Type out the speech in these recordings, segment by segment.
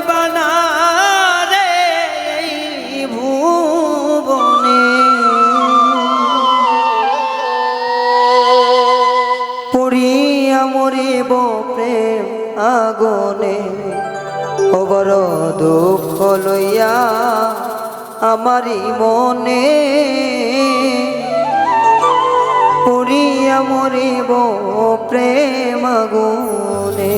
পাইবা না রে এই ভুবনে। পড়িয়া মরিব প্রেম আগুনে খবর দুঃখ লইয়া আমারই মনে। পড়িয়া মরিব প্রেম আগুনে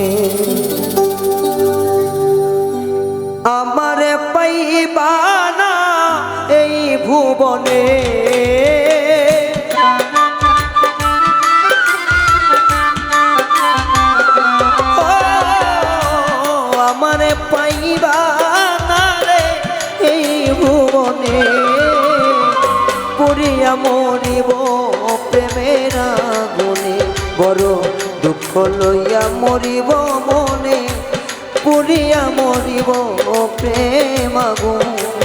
ভুবনে। আমারে পাইবা রে এই ভুবনে। পুরিয়া মরিব প্রেমের আগুনে, বড় দুঃখ লইয়া মরিব মনে। পুরিয়া মরিব প্রেম আগুনে।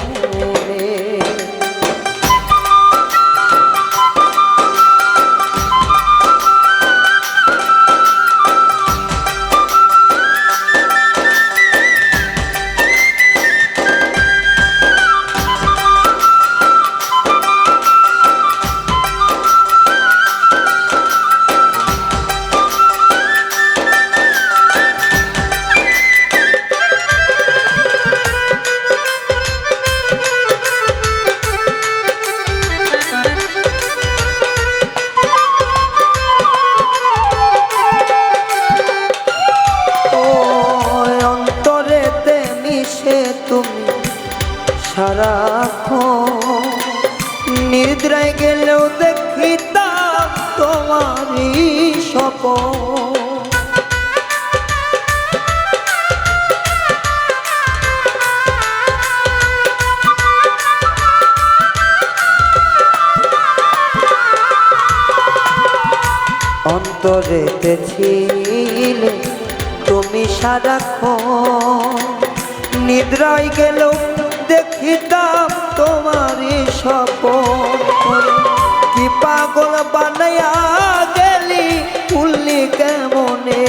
মিশে তুমি সারাক্ষণ নিদ্রায় গেলেও দেখিতাম তোমারই স্বপন অন্তরেতে ছিলে তুমি সারাক্ষণ। নিদ্রায় গেল দেখিতাম তোমারই স্বপন কি পাগল বানাইয়া গেলি উল্লি কেমনে?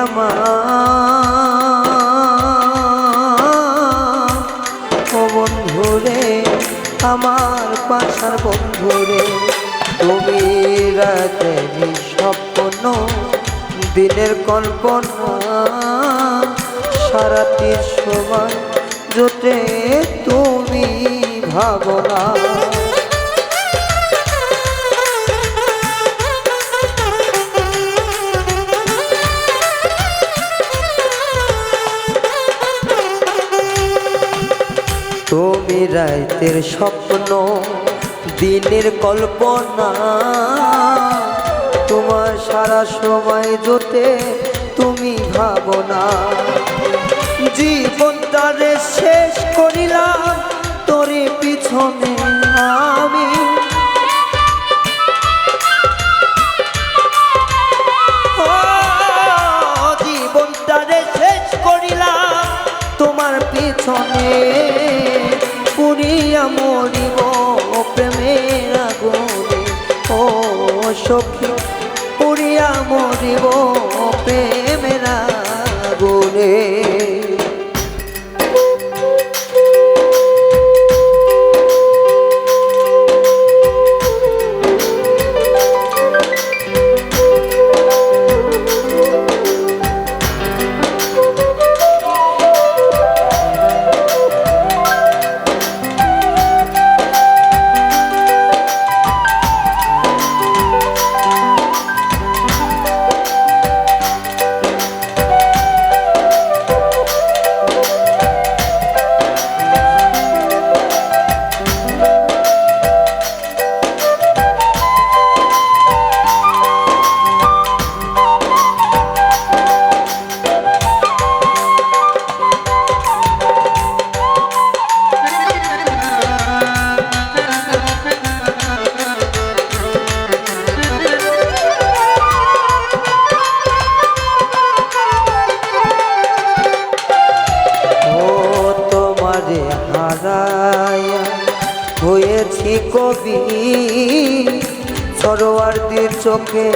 আমার ও বন্ধুরে, আমার পাশার বন্ধুরে, তুমি রাতের স্বপ্ন দিনের কল্পনা সারাটির সময় জোটে তুমি ভাবনা। রাতের স্বপ্ন, দিনের কল্পনা। তোমার সারা সময় জোটে তুমি ভাবনা জীবনটারে শেষ করিলাম, তোরে পিছনে আমি। জীবনটারে শেষ করিলাম, তোমার পিছনে মরিব প্রেমের আগুনে ও সখী পুরিয়া মরিব। কবি সরোয়ারদের চোখে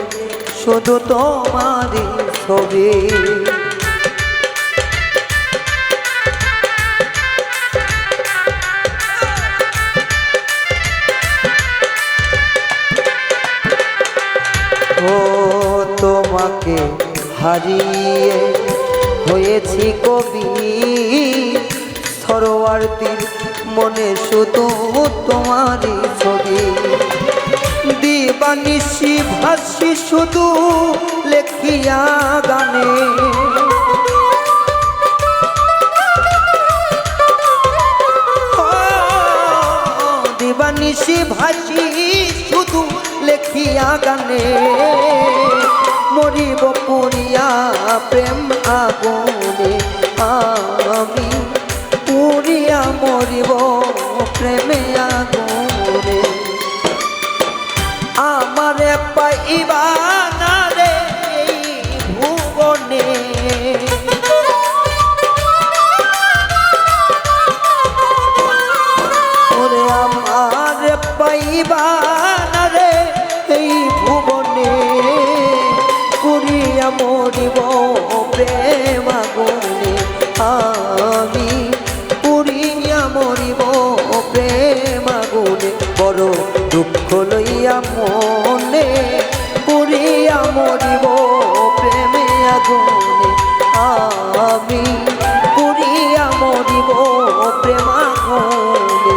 শুধু তোমারই ছবি ও তোমাকে হারিয়ে হয়েছি কবি সরোয়ারদের মনে শুধু তোমারই ছবি। দিবানিশি ভাসি শুধু লেখিয়া গানে। দিবানিশি ভাসি শুধু লেখিয়া গানে। মরিব পুরিয়া প্রেম পাইবা না রে, এই ভুবনে কুড়িয়া মরিব প্রেম আগুনে। আমি পুরিয়া মরিব প্রেম আগুনে, বড় দুঃখ লইয়া মনে পুরিয়া মরিব প্রেমে আগুনে। আমি পুরিয়া মরিব প্রেম আগুনে